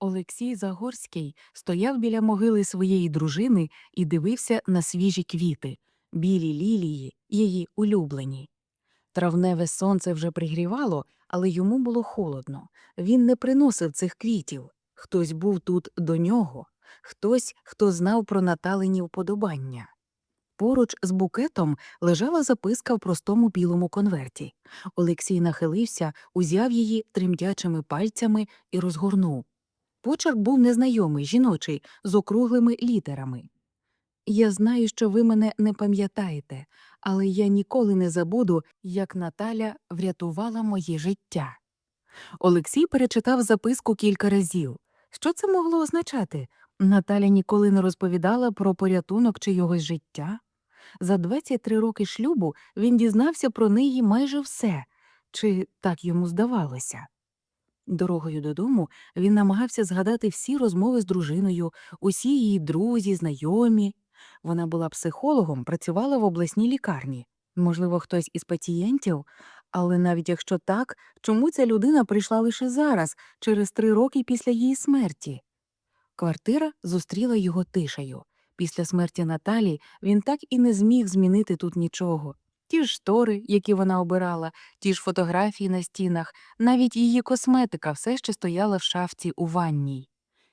Олексій Загорський стояв біля могили своєї дружини і дивився на свіжі квіти, білі лілії, її улюблені. Травневе сонце вже пригрівало, але йому було холодно. Він не приносив цих квітів. Хтось був тут до нього, хтось, хто знав про Наталині вподобання. Поруч з букетом лежала записка в простому білому конверті. Олексій нахилився, узяв її тремтячими пальцями і розгорнув. Почерк був незнайомий, жіночий, з округлими літерами. Я знаю, що ви мене не пам'ятаєте, але я ніколи не забуду, як Наталя врятувала моє життя. Олексій перечитав записку кілька разів. Що це могло означати? Наталя ніколи не розповідала про порятунок чийогось життя. За 23 роки шлюбу він дізнався про неї майже все, чи так йому здавалося. Дорогою додому він намагався згадати всі розмови з дружиною, усі її друзі, знайомі. Вона була психологом, працювала в обласній лікарні. Можливо, хтось із пацієнтів, але навіть якщо так, чому ця людина прийшла лише зараз, через три роки після її смерті? Квартира зустріла його тишею. Після смерті Наталі він так і не зміг змінити тут нічого. Ті ж штори, які вона обирала, ті ж фотографії на стінах, навіть її косметика все ще стояла в шафці у ванній.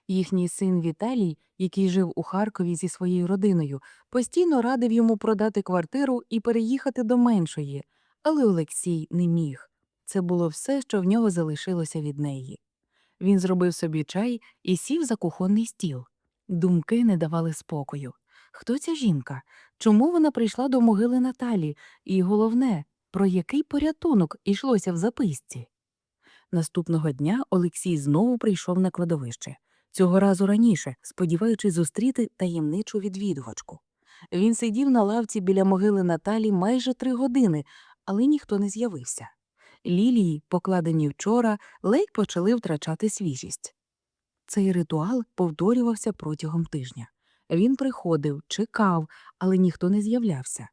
Їхній син Віталій, який жив у Харкові зі своєю родиною, постійно радив йому продати квартиру і переїхати до меншої, але Олексій не міг. Це було все, що в нього залишилося від неї. Він зробив собі чай і сів за кухонний стіл. Думки не давали спокою. Хто ця жінка? Чому вона прийшла до могили Наталі? І головне, про який порятунок йшлося в записці? Наступного дня Олексій знову прийшов на кладовище. Цього разу раніше, сподіваючись зустріти таємничу відвідувачку. Він сидів на лавці біля могили Наталі майже три години, але ніхто не з'явився. Лілії, покладені вчора, ледь почали втрачати свіжість. Цей ритуал повторювався протягом тижня. Він приходив, чекав, але ніхто не з'являвся.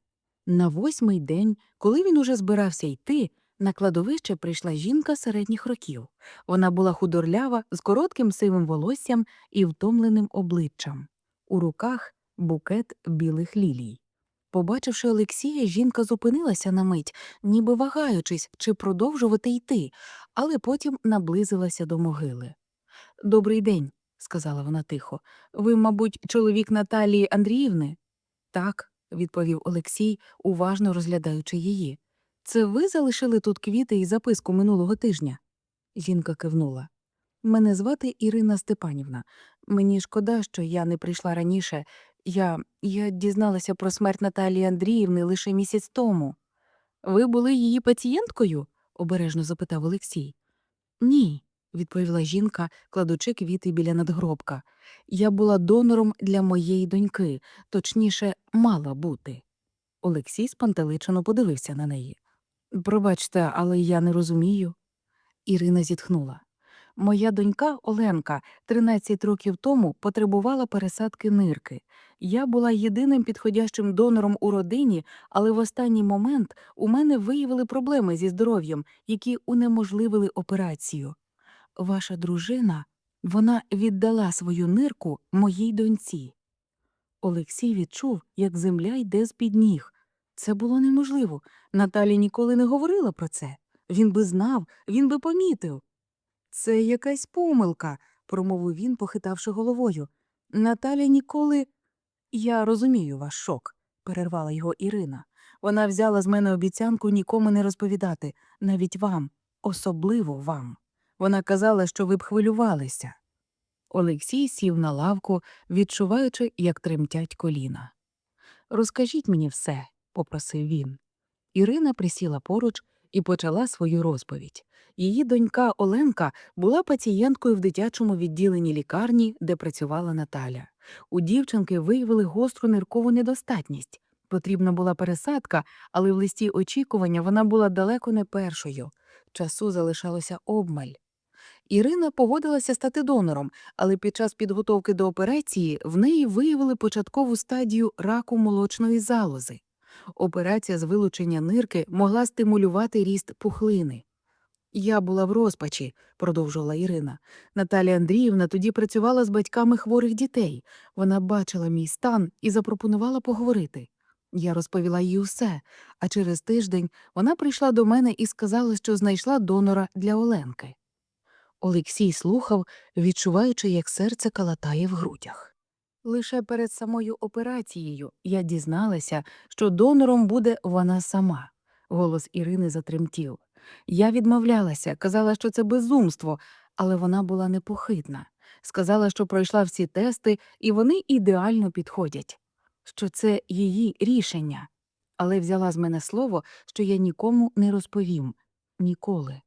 На восьмий день, коли він уже збирався йти, на кладовище прийшла жінка середніх років. Вона була худорлява, з коротким сивим волоссям і втомленим обличчям. У руках букет білих лілій. Побачивши Олексія, жінка зупинилася на мить, ніби вагаючись, чи продовжувати йти, але потім наблизилася до могили. Добрий день, сказала вона тихо. Ви, мабуть, чоловік Наталії Андріївни? Так, відповів Олексій, уважно розглядаючи її. Це ви залишили тут квіти і записку минулого тижня? Жінка кивнула. Мене звати Ірина Степанівна. Мені шкода, що я не прийшла раніше. Я я дізналася про смерть Наталії Андріївни лише місяць тому. Ви були її пацієнткою? обережно запитав Олексій. Ні, відповіла жінка, кладучи квіти біля надгробка. Я була донором для моєї доньки, точніше, мала бути. Олексій спантеличено подивився на неї. Пробачте, але я не розумію. Ірина зітхнула. Моя донька Оленка 13 років тому потребувала пересадки нирки. Я була єдиним підходящим донором у родині, але в останній момент у мене виявили проблеми зі здоров'ям, які унеможливили операцію. Ваша дружина вона віддала свою нирку моїй доньці. Олексій відчув, як земля йде з під ніг. Це було неможливо. Наталі ніколи не говорила про це. Він би знав, він би помітив. Це якась помилка, промовив він, похитавши головою. Наталя ніколи. Я розумію ваш шок, перервала його Ірина. Вона взяла з мене обіцянку нікому не розповідати, навіть вам, особливо вам. Вона казала, що ви б хвилювалися. Олексій сів на лавку, відчуваючи, як тремтять коліна. Розкажіть мені все, попросив він. Ірина присіла поруч і почала свою розповідь. Її донька Оленка була пацієнткою в дитячому відділенні лікарні, де працювала Наталя. У дівчинки виявили гостру ниркову недостатність. Потрібна була пересадка, але в листі очікування вона була далеко не першою. Часу залишалося обмаль. Ірина погодилася стати донором, але під час підготовки до операції в неї виявили початкову стадію раку молочної залози. Операція з вилучення нирки могла стимулювати ріст пухлини. Я була в розпачі, продовжувала Ірина. Наталія Андріївна тоді працювала з батьками хворих дітей. Вона бачила мій стан і запропонувала поговорити. Я розповіла їй усе, а через тиждень вона прийшла до мене і сказала, що знайшла донора для Оленки. Олексій слухав, відчуваючи, як серце калатає в грудях. Лише перед самою операцією я дізналася, що донором буде вона сама. Голос Ірини затремтів. Я відмовлялася, казала, що це безумство, але вона була непохитна. Сказала, що пройшла всі тести, і вони ідеально підходять, що це її рішення. Але взяла з мене слово, що я нікому не розповім ніколи.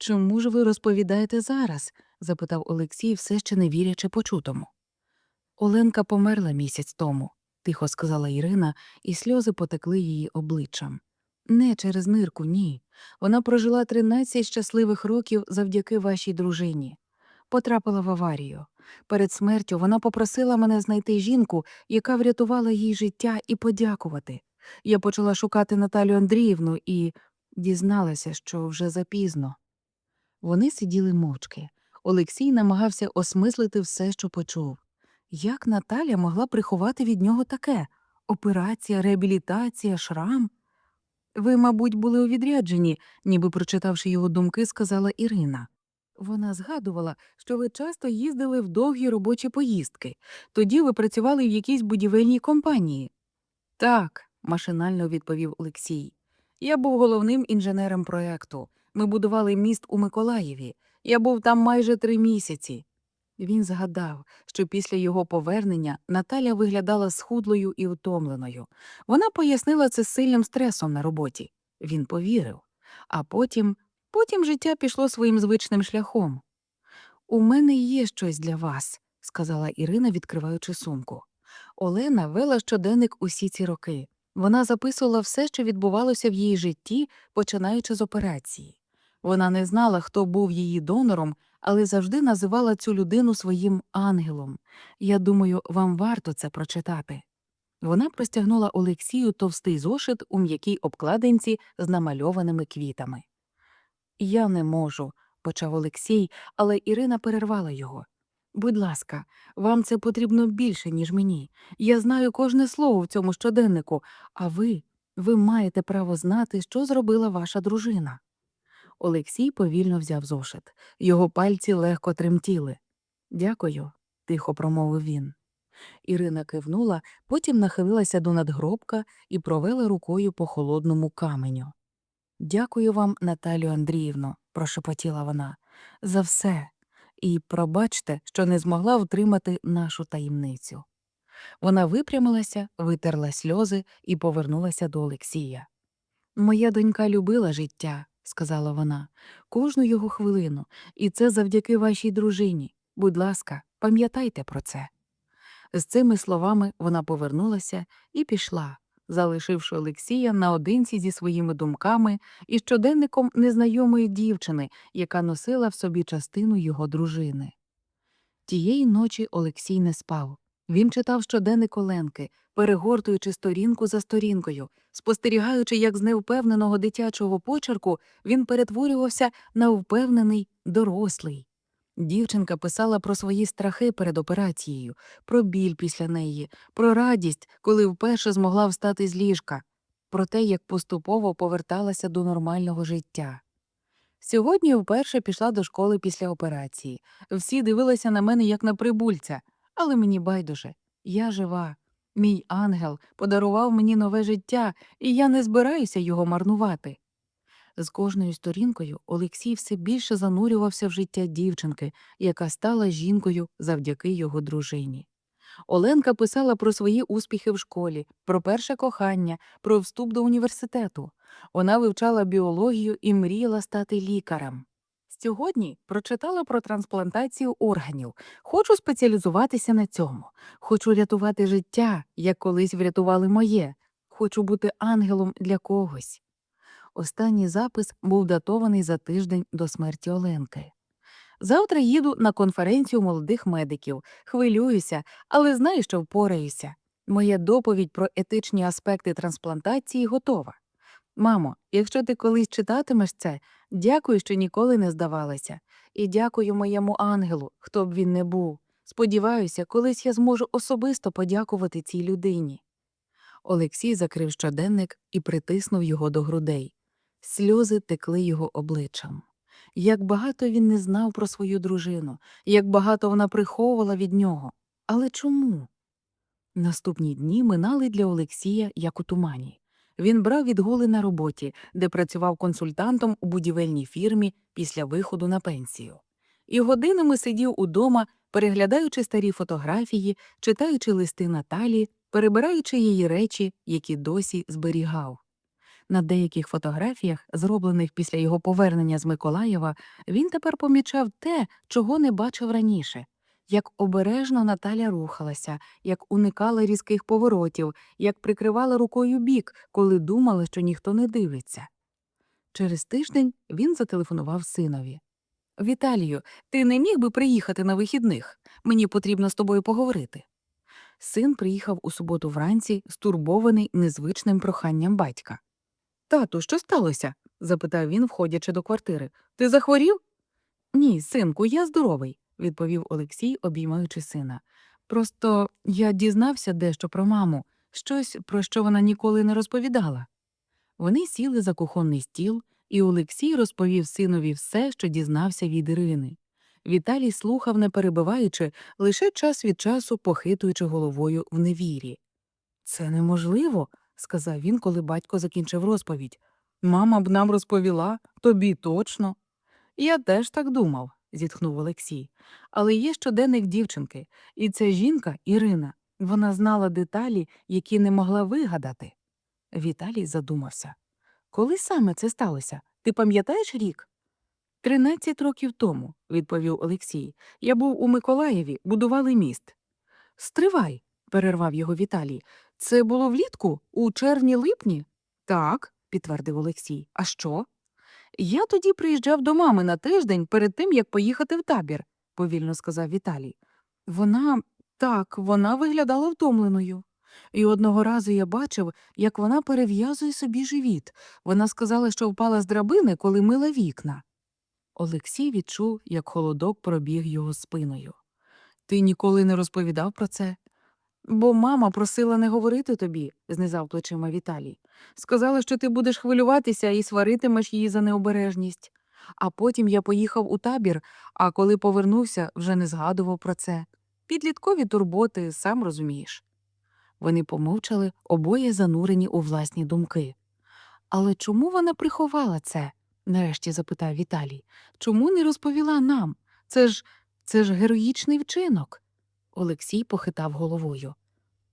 Чому ж ви розповідаєте зараз? запитав Олексій, все ще не вірячи почутому. Оленка померла місяць тому, тихо сказала Ірина, і сльози потекли її обличчям. Не через нирку, ні. Вона прожила 13 щасливих років завдяки вашій дружині. Потрапила в аварію. Перед смертю вона попросила мене знайти жінку, яка врятувала їй життя, і подякувати. Я почала шукати Наталю Андріївну і дізналася, що вже запізно. Вони сиділи мовчки. Олексій намагався осмислити все, що почув. Як Наталя могла приховати від нього таке операція, реабілітація, шрам? Ви, мабуть, були у відрядженні, ніби прочитавши його думки, сказала Ірина. Вона згадувала, що ви часто їздили в довгі робочі поїздки. Тоді ви працювали в якійсь будівельній компанії. Так, машинально відповів Олексій. Я був головним інженером проекту. Ми будували міст у Миколаєві. Я був там майже три місяці. Він згадав, що після його повернення Наталя виглядала схудлою і утомленою. Вона пояснила це сильним стресом на роботі. Він повірив. А потім, потім життя пішло своїм звичним шляхом. У мене є щось для вас, сказала Ірина, відкриваючи сумку. Олена вела щоденник усі ці роки. Вона записувала все, що відбувалося в її житті, починаючи з операції. Вона не знала, хто був її донором, але завжди називала цю людину своїм ангелом. Я думаю, вам варто це прочитати. Вона простягнула Олексію товстий зошит у м'якій обкладинці з намальованими квітами. Я не можу, почав Олексій, але Ірина перервала його. Будь ласка, вам це потрібно більше, ніж мені. Я знаю кожне слово в цьому щоденнику, а ви, ви маєте право знати, що зробила ваша дружина. Олексій повільно взяв зошит. Його пальці легко тремтіли. Дякую, тихо промовив він. Ірина кивнула, потім нахилилася до надгробка і провела рукою по холодному каменю. Дякую вам, Наталю Андріївно, прошепотіла вона, за все. І пробачте, що не змогла втримати нашу таємницю. Вона випрямилася, витерла сльози і повернулася до Олексія. Моя донька любила життя, сказала вона, кожну його хвилину, і це завдяки вашій дружині. Будь ласка, пам'ятайте про це. З цими словами вона повернулася і пішла, залишивши Олексія наодинці зі своїми думками і щоденником незнайомої дівчини, яка носила в собі частину його дружини. Тієї ночі Олексій не спав. Він читав щоденник Оленки, перегортуючи сторінку за сторінкою, спостерігаючи, як з невпевненого дитячого почерку він перетворювався на впевнений дорослий. Дівчинка писала про свої страхи перед операцією, про біль після неї, про радість, коли вперше змогла встати з ліжка, про те, як поступово поверталася до нормального життя. Сьогодні вперше пішла до школи після операції. Всі дивилися на мене як на прибульця, але мені байдуже. Я жива. Мій ангел подарував мені нове життя, і я не збираюся його марнувати. З кожною сторінкою Олексій все більше занурювався в життя дівчинки, яка стала жінкою завдяки його дружині. Оленка писала про свої успіхи в школі, про перше кохання, про вступ до університету. Вона вивчала біологію і мріяла стати лікарем. Сьогодні прочитала про трансплантацію органів. Хочу спеціалізуватися на цьому. Хочу рятувати життя, як колись врятували моє. Хочу бути ангелом для когось. Останній запис був датований за тиждень до смерті Оленки. Завтра їду на конференцію молодих медиків. Хвилююся, але знаю, що впораюся. Моя доповідь про етичні аспекти трансплантації готова. Мамо, якщо ти колись читатимеш це, дякую, що ніколи не здавалася. І дякую моєму ангелу, хто б він не був. Сподіваюся, колись я зможу особисто подякувати цій людині. Олексій закрив щоденник і притиснув його до грудей. Сльози текли його обличчям. Як багато він не знав про свою дружину, як багато вона приховувала від нього. Але чому? Наступні дні минали для Олексія як у тумані. Він брав відгули на роботі, де працював консультантом у будівельній фірмі після виходу на пенсію. І годинами сидів удома, переглядаючи старі фотографії, читаючи листи Наталі, перебираючи її речі, які досі зберігав. На деяких фотографіях, зроблених після його повернення з Миколаєва, він тепер помічав те, чого не бачив раніше як обережно Наталя рухалася, як уникала різких поворотів, як прикривала рукою бік, коли думала, що ніхто не дивиться. Через тиждень він зателефонував синові. Віталію, ти не міг би приїхати на вихідних? Мені потрібно з тобою поговорити. Син приїхав у суботу вранці, стурбований незвичним проханням батька. Тату, що сталося? запитав він, входячи до квартири. Ти захворів? Ні, синку, я здоровий, відповів Олексій, обіймаючи сина. Просто я дізнався дещо про маму, щось, про що вона ніколи не розповідала. Вони сіли за кухонний стіл, і Олексій розповів синові все, що дізнався від Ірини. Віталій слухав, не перебиваючи, лише час від часу похитуючи головою в невірі. Це неможливо, сказав він, коли батько закінчив розповідь. Мама б нам розповіла, тобі точно. Я теж так думав, зітхнув Олексій. Але є щоденник дівчинки, і ця жінка Ірина. Вона знала деталі, які не могла вигадати. Віталій задумався. Коли саме це сталося? Ти пам'ятаєш рік? Тринадцять років тому, відповів Олексій. Я був у Миколаєві, будували міст. Стривай, перервав його Віталій. Це було влітку, у червні-липні? Так, підтвердив Олексій. А що? Я тоді приїжджав до мами на тиждень перед тим, як поїхати в табір, повільно сказав Віталій. Вона так, вона виглядала втомленою. І одного разу я бачив, як вона перев'язує собі живіт. Вона сказала, що впала з драбини, коли мила вікна. Олексій відчув, як холодок пробіг його спиною. Ти ніколи не розповідав про це? Бо мама просила не говорити тобі, знизав плечима Віталій. Сказала, що ти будеш хвилюватися і сваритимеш її за необережність. А потім я поїхав у табір, а коли повернувся, вже не згадував про це. Підліткові турботи, сам розумієш. Вони помовчали, обоє занурені у власні думки. Але чому вона приховала це? нарешті запитав Віталій. Чому не розповіла нам? Це ж це ж героїчний вчинок. Олексій похитав головою.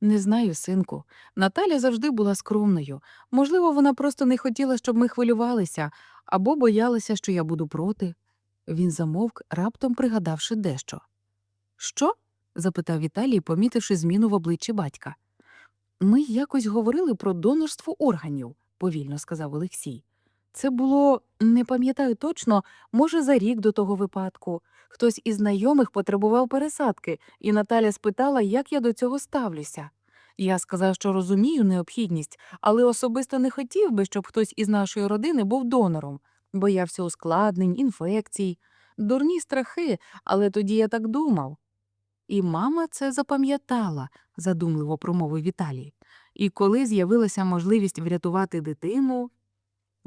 Не знаю, синку. Наталя завжди була скромною. Можливо, вона просто не хотіла, щоб ми хвилювалися, або боялася, що я буду проти. Він замовк, раптом пригадавши дещо. Що? запитав Віталій, помітивши зміну в обличчі батька. Ми якось говорили про донорство органів, повільно сказав Олексій. Це було, не пам'ятаю точно, може, за рік до того випадку. Хтось із знайомих потребував пересадки, і Наталя спитала, як я до цього ставлюся. Я сказав, що розумію необхідність, але особисто не хотів би, щоб хтось із нашої родини був донором. Боявся ускладнень, інфекцій, дурні страхи, але тоді я так думав. І мама це запам'ятала, задумливо промовив Віталій. І коли з'явилася можливість врятувати дитину,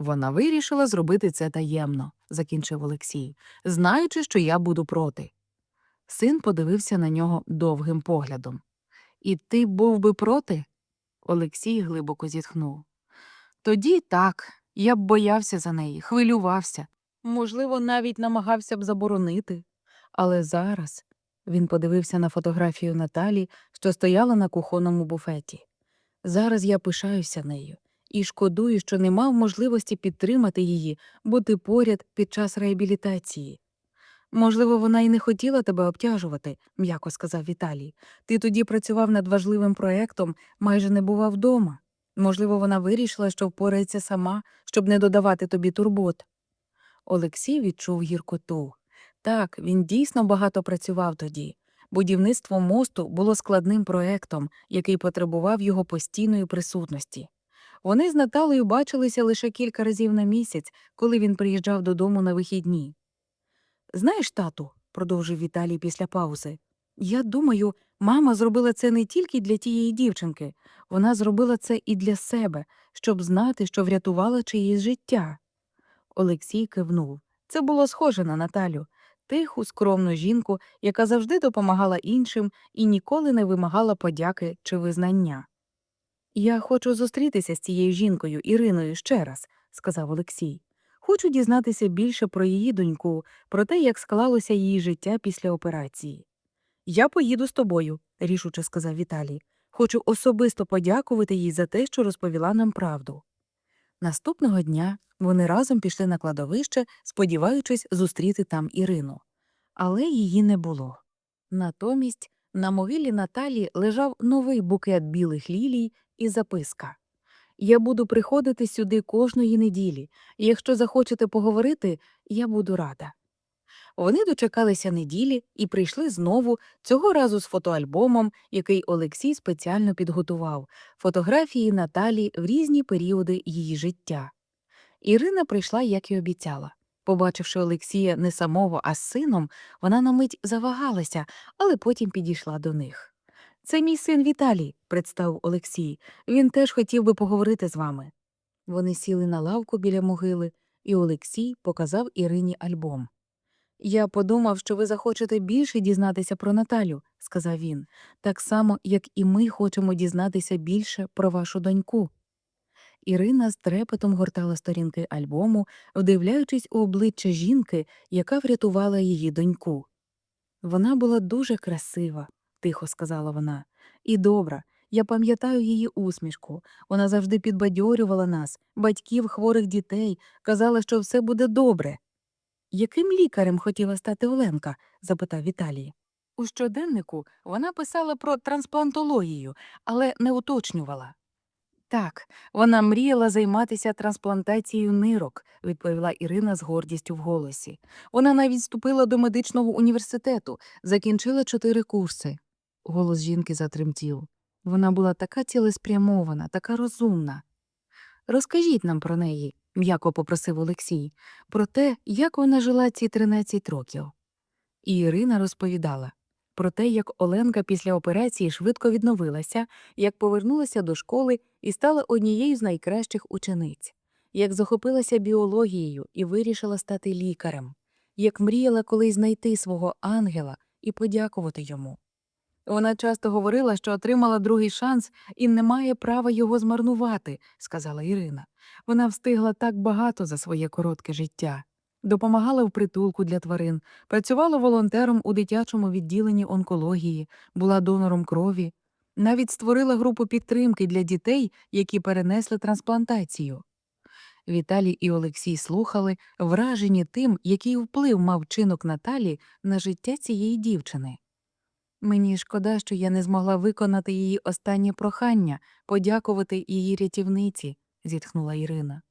вона вирішила зробити це таємно, закінчив Олексій, знаючи, що я буду проти. Син подивився на нього довгим поглядом. І ти був би проти? Олексій глибоко зітхнув. Тоді так, я б боявся за неї, хвилювався, можливо, навіть намагався б заборонити. Але зараз він подивився на фотографію Наталі, що стояла на кухонному буфеті. Зараз я пишаюся нею і шкодую, що не мав можливості підтримати її, бути поряд під час реабілітації. Можливо, вона й не хотіла тебе обтяжувати, м'яко сказав Віталій. Ти тоді працював над важливим проектом, майже не бував вдома. Можливо, вона вирішила, що впорається сама, щоб не додавати тобі турбот. Олексій відчув гіркоту. Так, він дійсно багато працював тоді. Будівництво мосту було складним проектом, який потребував його постійної присутності. Вони з Наталею бачилися лише кілька разів на місяць, коли він приїжджав додому на вихідні. Знаєш, тату, продовжив Віталій після паузи, я думаю, мама зробила це не тільки для тієї дівчинки, вона зробила це і для себе, щоб знати, що врятувала чиєсь життя. Олексій кивнув. Це було схоже на Наталю, тиху, скромну жінку, яка завжди допомагала іншим і ніколи не вимагала подяки чи визнання. Я хочу зустрітися з цією жінкою Іриною ще раз, сказав Олексій. Хочу дізнатися більше про її доньку, про те, як склалося її життя після операції. Я поїду з тобою, рішуче сказав Віталій. Хочу особисто подякувати їй за те, що розповіла нам правду. Наступного дня вони разом пішли на кладовище, сподіваючись зустріти там Ірину. Але її не було. Натомість на могилі Наталі лежав новий букет білих лілій і записка. Я буду приходити сюди кожної неділі, якщо захочете поговорити, я буду рада. Вони дочекалися неділі і прийшли знову, цього разу з фотоальбомом, який Олексій спеціально підготував, фотографії Наталі в різні періоди її життя. Ірина прийшла, як і обіцяла. Побачивши Олексія не самого, а з сином, вона на мить завагалася, але потім підійшла до них. Це мій син Віталій, представив Олексій. Він теж хотів би поговорити з вами. Вони сіли на лавку біля могили, і Олексій показав Ірині альбом. Я подумав, що ви захочете більше дізнатися про Наталю, сказав він, так само, як і ми хочемо дізнатися більше про вашу доньку. Ірина з трепетом гортала сторінки альбому, вдивляючись у обличчя жінки, яка врятувала її доньку. Вона була дуже красива, тихо сказала вона, і добра. Я пам'ятаю її усмішку. Вона завжди підбадьорювала нас, батьків хворих дітей, казала, що все буде добре. Яким лікарем хотіла стати Оленка? запитав Віталій. У щоденнику вона писала про трансплантологію, але не уточнювала. Так, вона мріяла займатися трансплантацією нирок, відповіла Ірина з гордістю в голосі. Вона навіть вступила до медичного університету, закінчила чотири курси. Голос жінки затремтів. Вона була така цілеспрямована, така розумна. Розкажіть нам про неї, м'яко попросив Олексій, про те, як вона жила ці 13 років. І Ірина розповідала про те, як Оленка після операції швидко відновилася, як повернулася до школи і стала однією з найкращих учениць, як захопилася біологією і вирішила стати лікарем, як мріяла колись знайти свого ангела і подякувати йому. Вона часто говорила, що отримала другий шанс і не має права його змарнувати, сказала Ірина. Вона встигла так багато за своє коротке життя. Допомагала в притулку для тварин, працювала волонтером у дитячому відділенні онкології, була донором крові, навіть створила групу підтримки для дітей, які перенесли трансплантацію. Віталій і Олексій слухали, вражені тим, який вплив мав чинок Наталі на життя цієї дівчини. Мені шкода, що я не змогла виконати її останнє прохання, подякувати її рятівниці, зітхнула Ірина.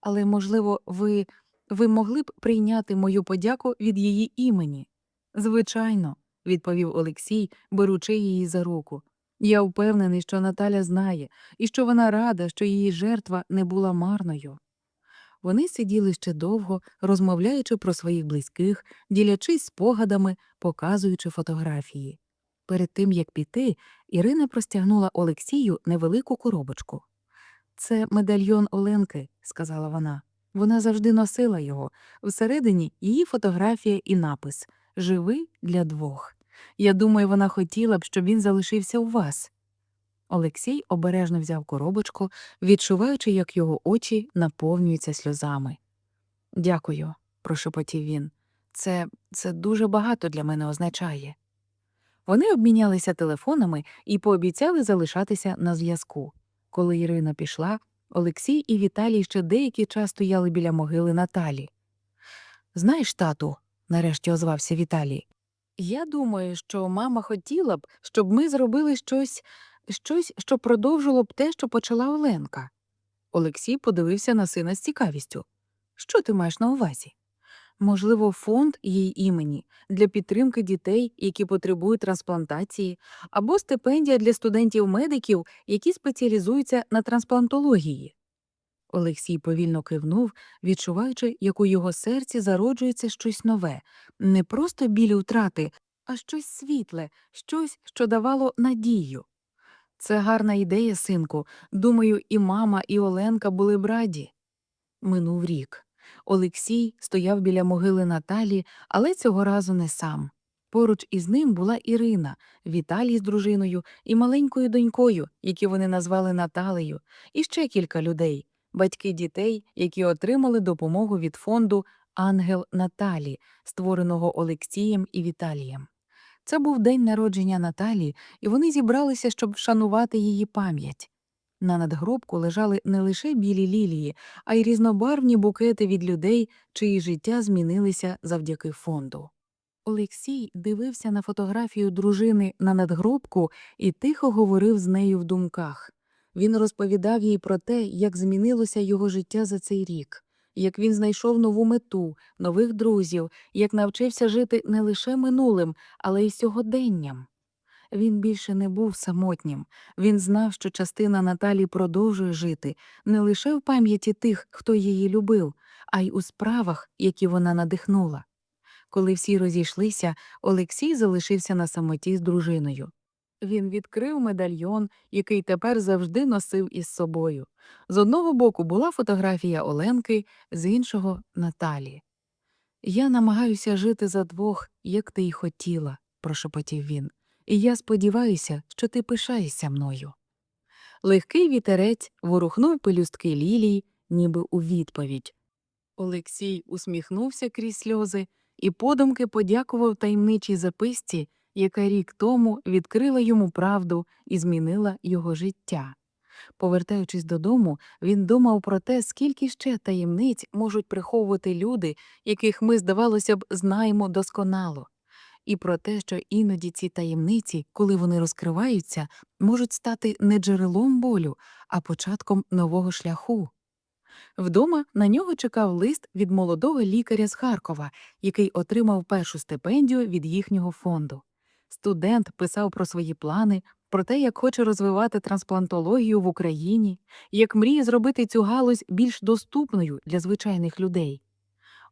Але, можливо, ви, ви могли б прийняти мою подяку від її імені? Звичайно, відповів Олексій, беручи її за руку. Я впевнений, що Наталя знає, і що вона рада, що її жертва не була марною. Вони сиділи ще довго, розмовляючи про своїх близьких, ділячись спогадами, показуючи фотографії. Перед тим як піти, Ірина простягнула Олексію невелику коробочку. Це медальйон Оленки, сказала вона. Вона завжди носила його. Всередині її фотографія і напис Живи для двох. Я думаю, вона хотіла б, щоб він залишився у вас. Олексій обережно взяв коробочку, відчуваючи, як його очі наповнюються сльозами. Дякую, прошепотів він. Це, це дуже багато для мене означає. Вони обмінялися телефонами і пообіцяли залишатися на зв'язку. Коли Ірина пішла, Олексій і Віталій ще деякий час стояли біля могили Наталі. Знаєш, тату, нарешті озвався Віталій. Я думаю, що мама хотіла б, щоб ми зробили щось, щось, що продовжило б те, що почала Оленка. Олексій подивився на сина з цікавістю. Що ти маєш на увазі? Можливо, фонд її імені для підтримки дітей, які потребують трансплантації, або стипендія для студентів-медиків, які спеціалізуються на трансплантології. Олексій повільно кивнув, відчуваючи, як у його серці зароджується щось нове, не просто біль утрати, а щось світле, щось, що давало надію. Це гарна ідея, синку. Думаю, і мама, і Оленка були б раді. Минув рік. Олексій стояв біля могили Наталі, але цього разу не сам. Поруч із ним була Ірина, Віталій з дружиною і маленькою донькою, які вони назвали Наталею, і ще кілька людей, батьки дітей, які отримали допомогу від фонду Ангел Наталі, створеного Олексієм і Віталієм. Це був день народження Наталі, і вони зібралися, щоб вшанувати її пам'ять. На надгробку лежали не лише білі лілії, а й різнобарвні букети від людей, чиї життя змінилися завдяки фонду. Олексій дивився на фотографію дружини на надгробку і тихо говорив з нею в думках. Він розповідав їй про те, як змінилося його життя за цей рік, як він знайшов нову мету, нових друзів, як навчився жити не лише минулим, але й сьогоденням. Він більше не був самотнім. Він знав, що частина Наталі продовжує жити не лише в пам'яті тих, хто її любив, а й у справах, які вона надихнула. Коли всі розійшлися, Олексій залишився на самоті з дружиною. Він відкрив медальйон, який тепер завжди носив із собою. З одного боку була фотографія Оленки, з іншого Наталі. Я намагаюся жити за двох, як ти й хотіла, прошепотів він, і я сподіваюся, що ти пишаєшся мною. Легкий вітерець ворухнув пелюстки лілій, ніби у відповідь. Олексій усміхнувся крізь сльози і подумки подякував таємничій записці, яка рік тому відкрила йому правду і змінила його життя. Повертаючись додому, він думав про те, скільки ще таємниць можуть приховувати люди, яких ми, здавалося б, знаємо досконало, і про те, що іноді ці таємниці, коли вони розкриваються, можуть стати не джерелом болю, а початком нового шляху. Вдома на нього чекав лист від молодого лікаря з Харкова, який отримав першу стипендію від їхнього фонду. Студент писав про свої плани, про те, як хоче розвивати трансплантологію в Україні, як мріє зробити цю галузь більш доступною для звичайних людей.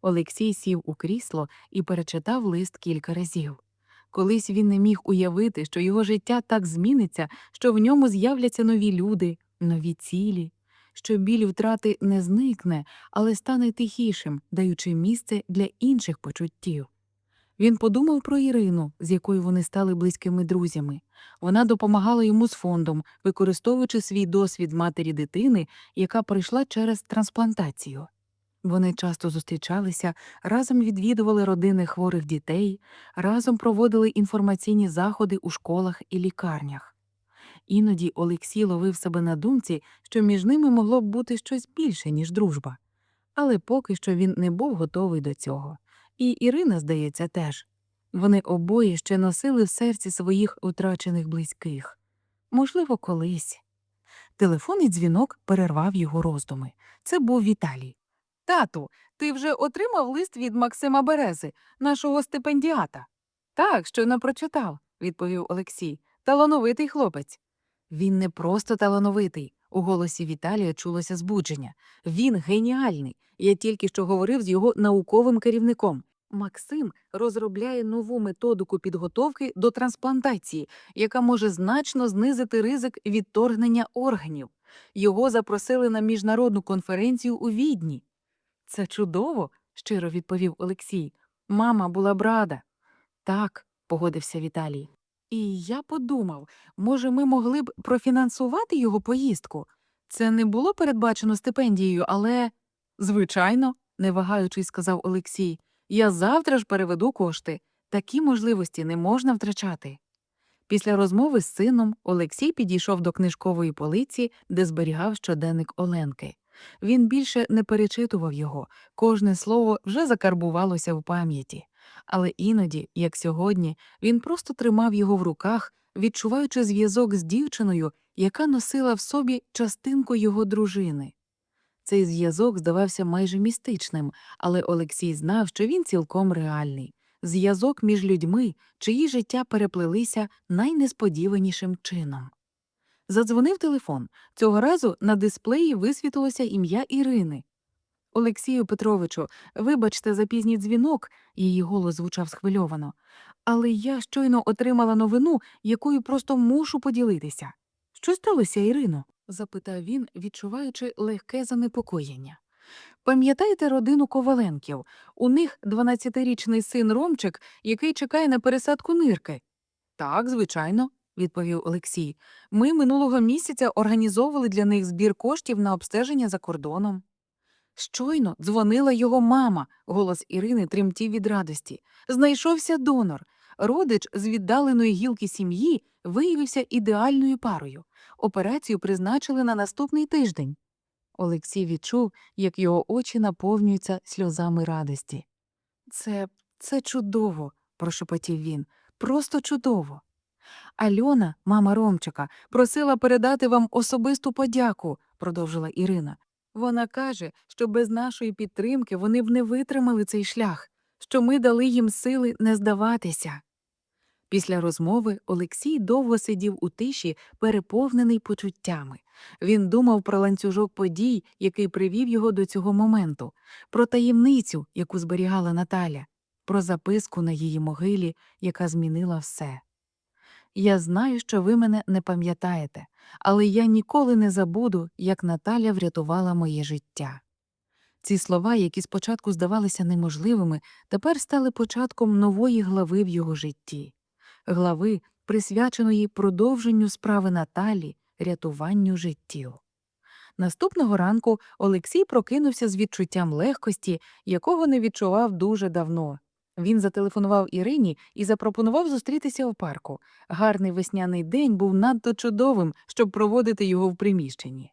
Олексій сів у крісло і перечитав лист кілька разів. Колись він не міг уявити, що його життя так зміниться, що в ньому з'являться нові люди, нові цілі, що біль втрати не зникне, але стане тихішим, даючи місце для інших почуттів. Він подумав про Ірину, з якою вони стали близькими друзями. Вона допомагала йому з фондом, використовуючи свій досвід матері дитини, яка пройшла через трансплантацію. Вони часто зустрічалися, разом відвідували родини хворих дітей, разом проводили інформаційні заходи у школах і лікарнях. Іноді Олексій ловив себе на думці, що між ними могло б бути щось більше, ніж дружба. Але поки що він не був готовий до цього. І Ірина, здається, теж. Вони обоє ще носили в серці своїх утрачених близьких. Можливо, колись. Телефонний дзвінок перервав його роздуми. Це був Віталій. Тату, ти вже отримав лист від Максима Берези, нашого стипендіата? Так, щойно прочитав, відповів Олексій. Талановитий хлопець. Він не просто талановитий. У голосі Віталія чулося збудження. Він геніальний. Я тільки що говорив з його науковим керівником. Максим розробляє нову методику підготовки до трансплантації, яка може значно знизити ризик відторгнення органів. Його запросили на міжнародну конференцію у Відні. Це чудово, щиро відповів Олексій. Мама була б рада. Так, погодився Віталій. І я подумав, може, ми могли б профінансувати його поїздку. Це не було передбачено стипендією, але. Звичайно, не вагаючись, сказав Олексій, я завтра ж переведу кошти. Такі можливості не можна втрачати. Після розмови з сином Олексій підійшов до книжкової полиці, де зберігав щоденник Оленки. Він більше не перечитував його, кожне слово вже закарбувалося в пам'яті. Але іноді, як сьогодні, він просто тримав його в руках, відчуваючи зв'язок з дівчиною, яка носила в собі частинку його дружини. Цей зв'язок здавався майже містичним, але Олексій знав, що він цілком реальний зв'язок між людьми, чиї життя переплелися найнесподіванішим чином. Задзвонив телефон. Цього разу на дисплеї висвітилося ім'я Ірини. Олексію Петровичу, вибачте за пізній дзвінок, її голос звучав схвильовано. Але я щойно отримала новину, якою просто мушу поділитися. Що сталося, Ірино? запитав він, відчуваючи легке занепокоєння. Пам'ятаєте родину Коваленків? У них 12-річний син Ромчик, який чекає на пересадку нирки. Так, звичайно, відповів Олексій. Ми минулого місяця організовували для них збір коштів на обстеження за кордоном. Щойно дзвонила його мама. Голос Ірини тремтів від радості. Знайшовся донор. Родич з віддаленої гілки сім'ї виявився ідеальною парою. Операцію призначили на наступний тиждень. Олексій відчув, як його очі наповнюються сльозами радості. Це це чудово, прошепотів він. Просто чудово. Альона, мама Ромчика, просила передати вам особисту подяку, продовжила Ірина. Вона каже, що без нашої підтримки вони б не витримали цей шлях, що ми дали їм сили не здаватися. Після розмови Олексій довго сидів у тиші, переповнений почуттями. Він думав про ланцюжок подій, який привів його до цього моменту, про таємницю, яку зберігала Наталя, про записку на її могилі, яка змінила все. Я знаю, що ви мене не пам'ятаєте, але я ніколи не забуду, як Наталя врятувала моє життя. Ці слова, які спочатку здавалися неможливими, тепер стали початком нової глави в його житті, глави, присвяченої продовженню справи Наталі, рятуванню життів. Наступного ранку Олексій прокинувся з відчуттям легкості, якого не відчував дуже давно. Він зателефонував Ірині і запропонував зустрітися у парку. Гарний весняний день був надто чудовим, щоб проводити його в приміщенні.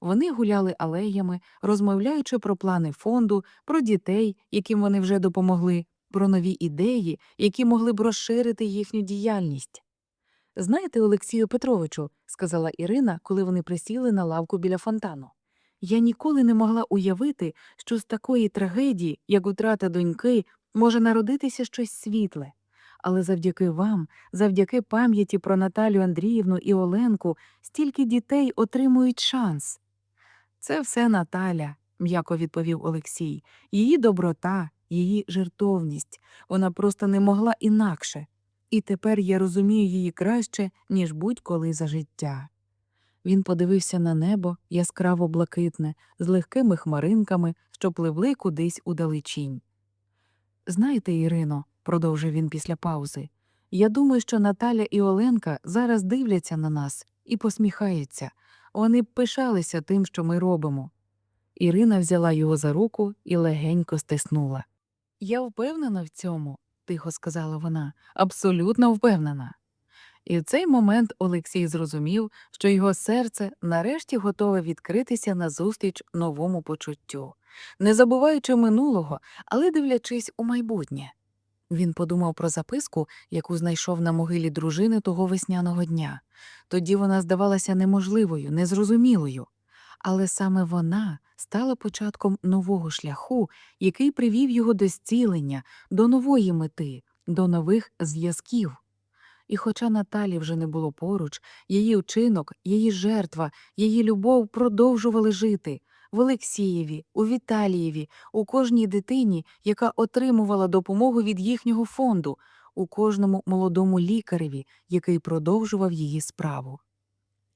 Вони гуляли алеями, розмовляючи про плани фонду, про дітей, яким вони вже допомогли, про нові ідеї, які могли б розширити їхню діяльність. Знаєте, Олексію Петровичу, сказала Ірина, коли вони присіли на лавку біля фонтану. Я ніколи не могла уявити, що з такої трагедії, як утрата доньки, може народитися щось світле. Але завдяки вам, завдяки пам'яті про Наталю Андріївну і Оленку, стільки дітей отримують шанс. Це все Наталя, м'яко відповів Олексій, її доброта, її жертовність. Вона просто не могла інакше. І тепер я розумію її краще, ніж будь-коли за життя. Він подивився на небо яскраво блакитне, з легкими хмаринками, що пливли кудись у далечінь. Знаєте, Ірино, продовжив він після паузи, я думаю, що Наталя і Оленка зараз дивляться на нас і посміхаються. Вони б пишалися тим, що ми робимо. Ірина взяла його за руку і легенько стиснула. Я впевнена в цьому, тихо сказала вона, абсолютно впевнена. І в цей момент Олексій зрозумів, що його серце нарешті готове відкритися назустріч новому почуттю, не забуваючи минулого, але дивлячись у майбутнє. Він подумав про записку, яку знайшов на могилі дружини того весняного дня. Тоді вона здавалася неможливою, незрозумілою. Але саме вона стала початком нового шляху, який привів його до зцілення, до нової мети, до нових зв'язків. І хоча Наталі вже не було поруч, її вчинок, її жертва, її любов продовжували жити в Олексієві, у Віталієві, у кожній дитині, яка отримувала допомогу від їхнього фонду, у кожному молодому лікареві, який продовжував її справу.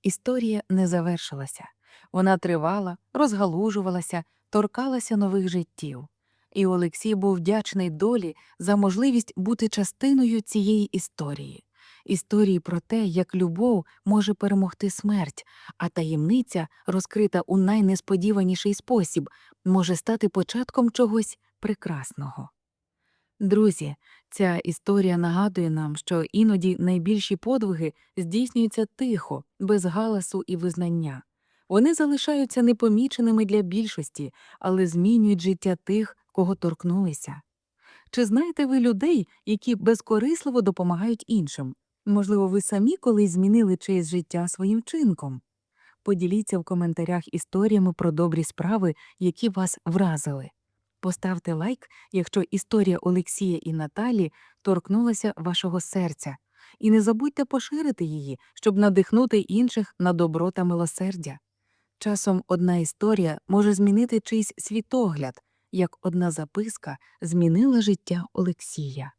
Історія не завершилася. Вона тривала, розгалужувалася, торкалася нових життів. І Олексій був вдячний долі за можливість бути частиною цієї історії історії про те, як любов може перемогти смерть, а таємниця, розкрита у найнесподіваніший спосіб, може стати початком чогось прекрасного. Друзі, ця історія нагадує нам, що іноді найбільші подвиги здійснюються тихо, без галасу і визнання. Вони залишаються непоміченими для більшості, але змінюють життя тих, кого торкнулися. Чи знаєте ви людей, які безкорисливо допомагають іншим? Можливо, ви самі колись змінили чиєсь життя своїм вчинком. Поділіться в коментарях історіями про добрі справи, які вас вразили. Поставте лайк, якщо історія Олексія і Наталі торкнулася вашого серця. І не забудьте поширити її, щоб надихнути інших на добро та милосердя. Часом одна історія може змінити чийсь світогляд, як одна записка змінила життя Олексія.